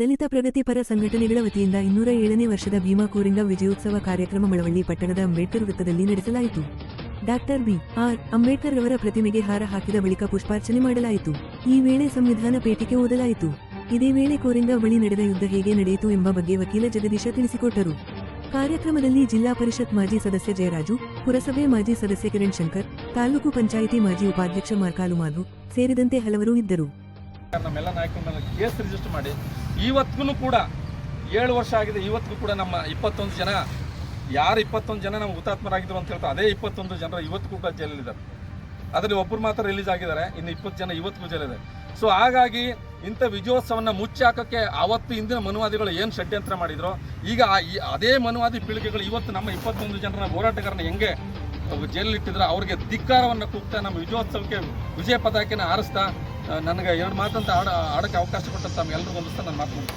ದಲಿತ ಪ್ರಗತಿಪರ ಸಂಘಟನೆಗಳ ವತಿಯಿಂದ ಇನ್ನೂರ ಏಳನೇ ವರ್ಷದ ಭೀಮಾ ಕೋರಿಂಗ ವಿಜಯೋತ್ಸವ ಕಾರ್ಯಕ್ರಮ ಮಳವಳ್ಳಿ ಪಟ್ಟಣದ ಅಂಬೇಡ್ಕರ್ ವೃತ್ತದಲ್ಲಿ ನಡೆಸಲಾಯಿತು. Doctor B. ಆರ್. ಅಂಬೇಡ್ಕರ್ ಅವರ ಪ್ರತಿಮೆಗೆ ಹಾರ ಹಾಕಿದ ಬಳಿಕ ಪುಷ್ಪಾರ್ಚನೆ ಮಾಡಲಾಯಿತು. ಈ ವೇಳೆ ಸಂವಿಧಾನ ಪೇಟಿಕೆ ಓದಲಾಯಿತು. ಇದೇ ವೇಳೆ ಕೋರಿಂಗ ಬಳಿ ನಡೆದ ಯುದ್ಧ ಹೇಗೆ ನಡೆಯಿತು ಎಂಬ ಬಗ್ಗೆ ವಕೀಲ ಜಗದೀಶ ತಿಳಿಸಿಕೊಟ್ಟರು. ಕಾರ್ಯಕ್ರಮದಲ್ಲಿ ಜಿಲ್ಲಾ ಪರಿಷತ್ ಮಾಜಿ ಸದಸ್ಯ ಜಯರಾಜು, ಪುರಸಭೆ ಮಾಜಿ ಸದಸ್ಯ ಕಿರಣ್ ಶಂಕರ್, ತಾಲೂಕು ಪಂಚಾಯಿತಿ ಮಾಜಿ ಉಪಾಧ್ಯಕ್ಷ ಮಾರ್ಕಾಲು ಮಾಧು ಸೇರಿದಂತೆ ಹಲವರು ಇದ್ದರು. ನಮ್ಮೆಲ್ಲ ನಾಯಕರ ಮೇಲೆ ಕೇಸ್ ರಿಜಿಸ್ಟರ್ ಮಾಡಿ ಇವತ್ತಿಗೂ ಕೂಡ ಏಳು ವರ್ಷ ಆಗಿದೆ ಇವತ್ತಿಗೂ ಕೂಡ ನಮ್ಮ ಇಪ್ಪತ್ತೊಂದು ಜನ ಯಾರು ಇಪ್ಪತ್ತೊಂದು ಜನ ನಮ್ಮ ಹುತಾತ್ಮರಾಗಿದ್ರು ಅಂತ ಹೇಳ್ತಾರೆ ಅದೇ ಇಪ್ಪತ್ತೊಂದು ಜನರ ಇವತ್ತಿಗೂ ಕೂಡ ಜೈಲಲ್ಲಿದ್ದಾರೆ. ಅದರಲ್ಲಿ ಒಬ್ಬರು ಮಾತ್ರ ರಿಲೀಸ್ ಆಗಿದ್ದಾರೆ ಇನ್ನು ಇಪ್ಪತ್ತು ಜನ ಇವತ್ತಿಗೂ ಜೈಲಿದೆ ಸೊ ಹಾಗಾಗಿ ಇಂಥ ವಿಜಯೋತ್ಸವನ ಮುಚ್ಚಾಕೋಕ್ಕೆ ಅವತ್ತು ಇಂದಿನ ಮನುವಾದಿಗಳು ಏನು ಷಡ್ಯಂತ್ರ ಮಾಡಿದ್ರು ಈಗ ಅದೇ ಮನುವಾದಿ ಪೀಳಿಗೆಗಳು ಇವತ್ತು ನಮ್ಮ ಇಪ್ಪತ್ತೊಂದು ಜನರ ಹೋರಾಟಗಾರನ ಹೆಂಗೆ ಜೈಲಲ್ಲಿಟ್ಟಿದ್ರೆ ಅವ್ರಿಗೆ ಧಿಕ್ಕಾರವನ್ನು ಕೂಗ್ತಾ ನಮ್ಮ ವಿಜಯೋತ್ಸವಕ್ಕೆ ವಿಜಯ ಪತಾಕೆನ ಹಾರಿಸ್ತಾ ಆ, ನನಗೆ ಎರಡು ಮಾತಂತ ಆಡ ಆಡೋಕ್ಕೆ ಅವಕಾಶ ಕೊಟ್ಟಂತ ತಮ್ಮೆಲ್ಲರಿಗೂ ಒಂದಿಸ್ತಾ ನಾನು ಮಾತು.